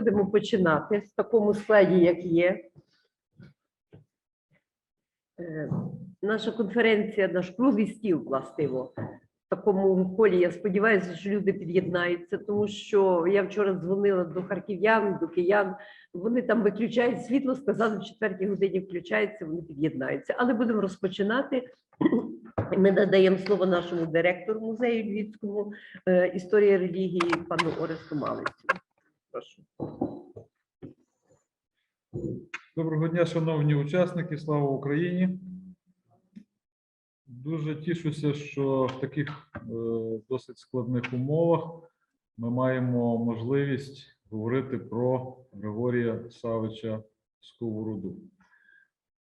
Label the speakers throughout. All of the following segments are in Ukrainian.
Speaker 1: будемо починати в такому складі, як є. Е, Наша конференція, наш круглий стіл, властиво, в такому колі. Я сподіваюся, що люди під'єднаються, тому що я вчора дзвонила до харків'ян, до киян. Вони там виключають світло, сказали, в четвертій годині включається, вони під'єднаються. Але будемо розпочинати. Ми надаємо слово нашому директору музею Львівському е, історії релігії пану Оресту Малицю. Прошу.
Speaker 2: Доброго дня, шановні учасники, слава Україні. Дуже тішуся, що в таких е, досить складних умовах ми маємо можливість говорити про Григорія Савича Сковороду.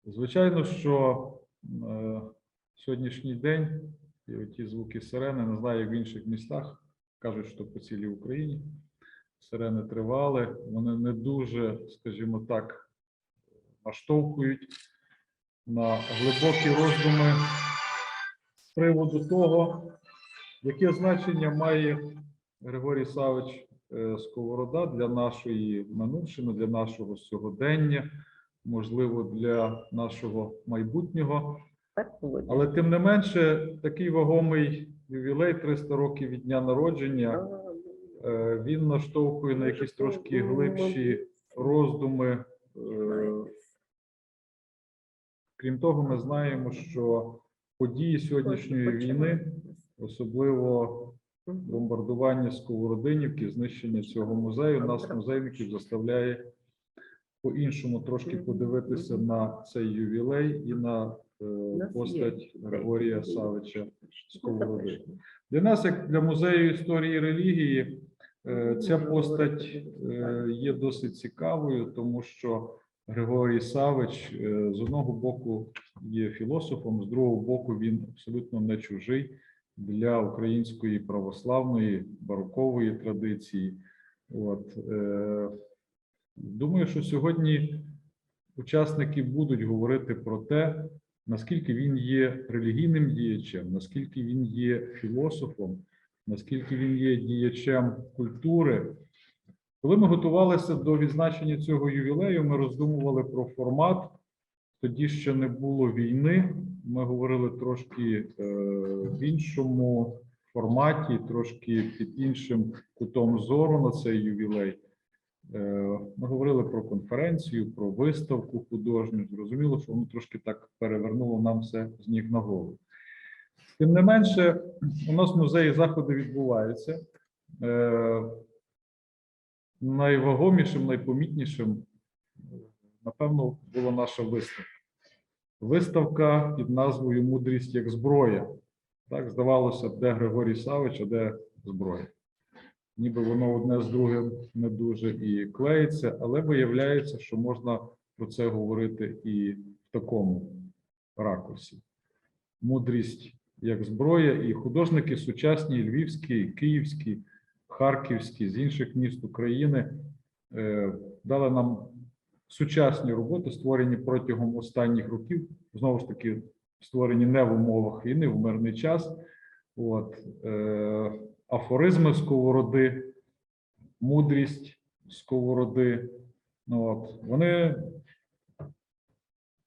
Speaker 2: Звичайно, що е, сьогоднішній день і ті звуки сирени, не знаю, як в інших містах, кажуть, що по цілій Україні сирени тривали, вони не дуже, скажімо так, наштовхують на глибокі роздуми з приводу того, яке значення має Григорій Савич е, Сковорода для нашої минувшини, для нашого сьогодення, можливо, для нашого майбутнього. Але тим не менше, такий вагомий ювілей 300 років від дня народження. Е, Він наштовхує на якісь трошки глибші роздуми. е, Крім того, ми знаємо, що події сьогоднішньої війни, особливо бомбардування Сковородинівки, знищення цього музею, нас, музейників, заставляє по-іншому трошки подивитися на цей ювілей і на е, постать Григорія Савича Сковороди. Для нас, як для музею історії і релігії, ця постать е, є досить цікавою, тому що Григорій Савич е, з одного боку є філософом, з другого боку, він абсолютно не чужий для української православної барокової традиції. От, е, думаю, що сьогодні учасники будуть говорити про те, наскільки він є релігійним діячем, наскільки він є філософом, наскільки він є діячем культури. Коли ми готувалися до відзначення цього ювілею, ми роздумували про формат. Тоді ще не було війни. Ми говорили трошки е, в іншому форматі, трошки під іншим кутом зору на цей ювілей. Е, Ми говорили про конференцію, про виставку художню. Зрозуміло, що воно трошки так перевернуло нам все з ніг на голову. Тим не менше, у нас в музеї заходи відбуваються. Е, Найвагомішим, найпомітнішим, напевно, була наша виставка. Виставка під назвою Мудрість як зброя. Так, здавалося де Григорій Савич, а де зброя. Ніби воно одне з другим не дуже і клеїться, але виявляється, що можна про це говорити і в такому ракурсі. Мудрість як зброя, і художники сучасні, львівські, київські, харківські, з інших міст України е, дали нам сучасні роботи, створені протягом останніх років, знову ж таки, створені не в умовах війни, в мирний час. От, е, афоризми сковороди, мудрість сковороди. Ну, от, вони,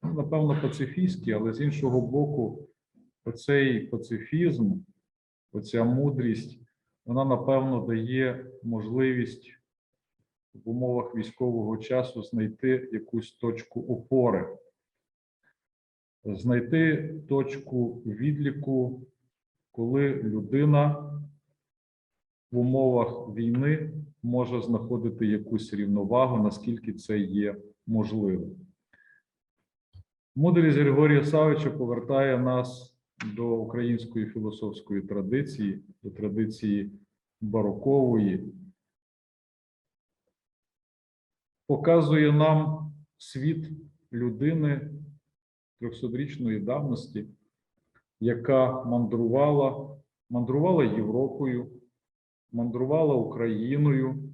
Speaker 2: напевно, пацифістські, але з іншого боку, оцей пацифізм, оця мудрість, вона, напевно, дає можливість в умовах військового часу знайти якусь точку опори, знайти точку відліку, коли людина в умовах війни може знаходити якусь рівновагу, наскільки це є можливим. Мудрість Григорія Савича повертає нас до української філософської традиції, до традиції барокової, показує нам світ людини 300-річної давності, яка мандрувала, мандрувала Європою, мандрувала Україною,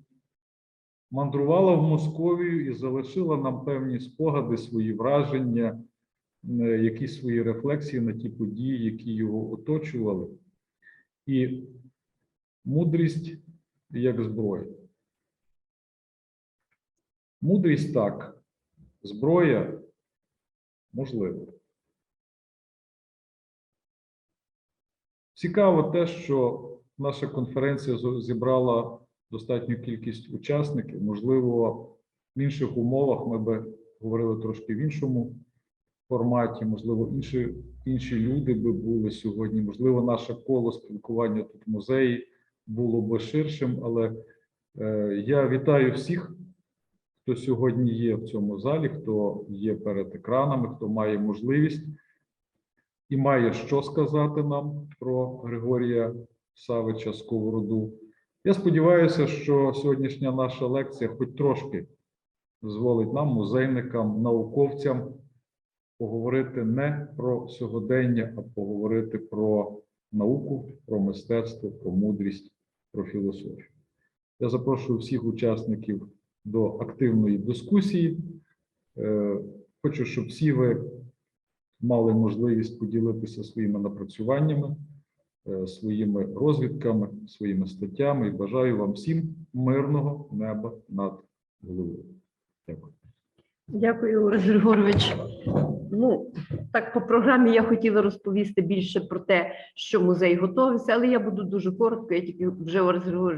Speaker 2: мандрувала в Московію і залишила нам певні спогади, свої враження, якісь свої рефлексії на ті події, які його оточували. І мудрість як зброя. Мудрість так, зброя можливо. Цікаво те, що наша конференція зібрала достатню кількість учасників. Можливо, в інших умовах ми би говорили трошки в іншому форматі, можливо, інші, інші люди би були сьогодні. Можливо, наше коло спілкування тут в музеї було би ширшим, але е, я вітаю всіх, хто сьогодні є в цьому залі, хто є перед екранами, хто має можливість і має що сказати нам про Григорія Савича Сковороду. Я сподіваюся, що сьогоднішня наша лекція хоч трошки дозволить нам, музейникам, науковцям, поговорити не про сьогодення, а поговорити про науку, про мистецтво, про мудрість, про філософію. Я запрошую всіх учасників до активної дискусії. Е, Хочу, щоб всі ви мали можливість поділитися своїми напрацюваннями, е, своїми розвідками, своїми статтями і бажаю вам всім мирного неба над головою. Дякую.
Speaker 1: Дякую, Орес Григорович. Ну, так по програмі я хотіла розповісти більше про те, що музей готовився, але я буду дуже коротко. Я тільки вже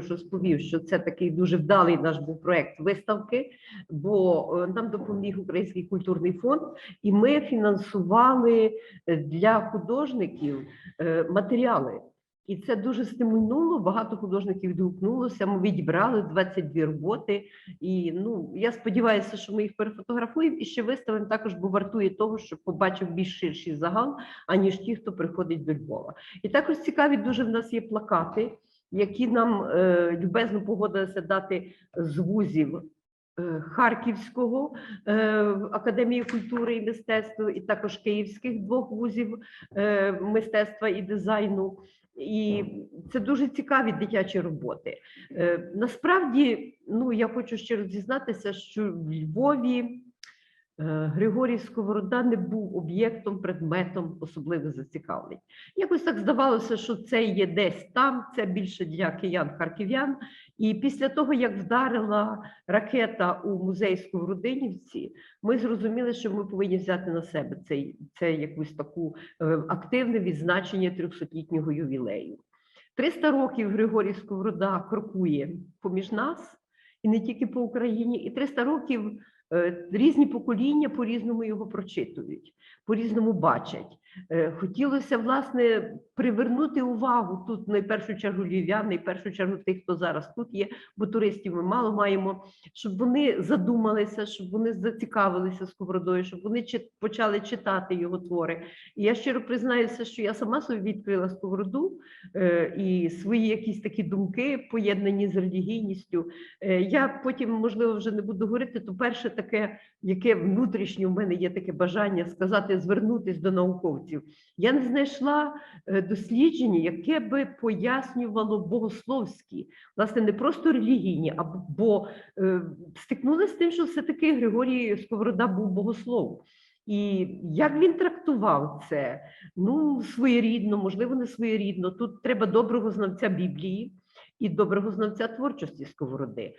Speaker 1: розповів, що це такий дуже вдалий наш був проект виставки, бо е, нам допоміг Український культурний фонд, і ми фінансували для художників е, матеріали. І це дуже стимульнуло. Багато художників відгукнулося. Ми відібрали 22 роботи. І ну я сподіваюся, що ми їх перефотографуємо і ще виставимо також, бо вартує того, щоб побачив більш ширший загал, аніж ті, хто приходить до Львова. І також цікаві дуже в нас є плакати, які нам е, любезно погодилися дати з вузів. е, Харківського е, Академії культури і мистецтва, і також київських двох вузів е, мистецтва і дизайну. І це дуже цікаві дитячі роботи. Е, Насправді, ну я хочу ще розізнатися, що в Львові е, Григорій Сковорода не був об'єктом, предметом особливих зацікавлень. Якось так здавалося, що це є десь там, це більше для киян харків'ян. І після того, як вдарила ракета у музей Сковородинівці, ми зрозуміли, що ми повинні взяти на себе цей, це якусь таку е, активне відзначення 300-літнього ювілею. 300 років Григорій Сковорода крокує поміж нас, і не тільки по Україні, і 300 років е, різні покоління по-різному його прочитують, по-різному бачать. Е, Хотілося, власне, привернути увагу тут, на першу чергу львів'ян, в першу чергу тих, хто зараз тут є, бо туристів ми мало маємо, щоб вони задумалися, щоб вони зацікавилися сковородою, щоб вони почали читати його твори. І я щиро признаюся, що я сама собі відкрила сковороду е, і свої якісь такі думки, поєднані з релігійністю. Е, Я потім, можливо, вже не буду говорити, то перше таке, яке внутрішнє в мене є таке бажання сказати, звернутися до науковців. Я не знайшла е, дослідження, яке би пояснювало богословські, власне, не просто релігійні, бо е, стикнулася з тим, що все-таки Григорій Сковорода був богослов. І як він трактував це? Ну, своєрідно, можливо, не своєрідно. Тут треба доброго знавця Біблії і доброго знавця творчості Сковороди.